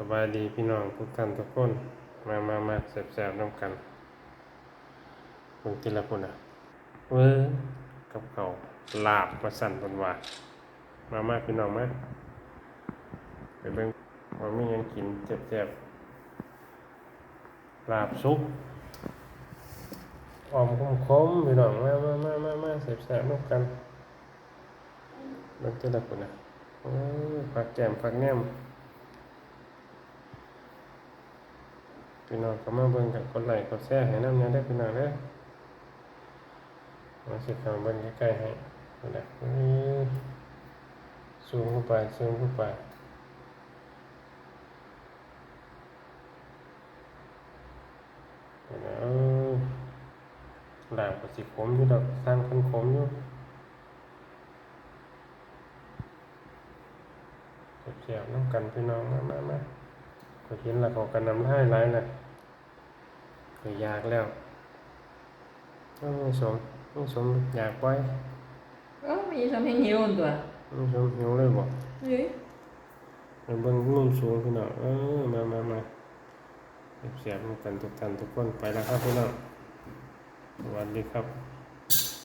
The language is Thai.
สบายดีพี่น้องทุกท่านทุกคน มามามาแสบๆน้ำกันมึงกินล้วพุ่นอะเว้ยกับเขาลาบมาสั่นบนว่ามามาพี่น้องมาไปเบิ่งว่ามียังกินแสบๆลาบซุปออมคมพี่น้องมามามามามาแสบๆน้ำกันเบิ่งกินล้วพุ่นอะเอ้ยผักแก้มผักแง้ม พี่น้องก็มาเบิ่งกันกดไลค์กดแชร์ให้น้ำเนี่ยได้พี่น้องเด้อมาสิข้าเบิ่งใกล้ๆให้นั่นแหละอื้อซูมเข้าไปซูมเข้าไปเดี๋ยวหลาบก็สิขมอยู่ดอกสร้างคนขมอยู่เสียบๆน้ำกันพี่น้องมามามา ก็เห็นแล้วเขากันนำให้ไรน่ะก็อยากแล้วต้องสมต้องสมอยากไว้เอ้ามีทำให้หิวตัวต้องสมหิวเลยบอกเฮ้ยไปเบิ่งมุมสูงพี่น้องเออมามามาเสียบๆกันทุกท่านทุกคนไปแล้วครับพี่น้องสวัสดีครับ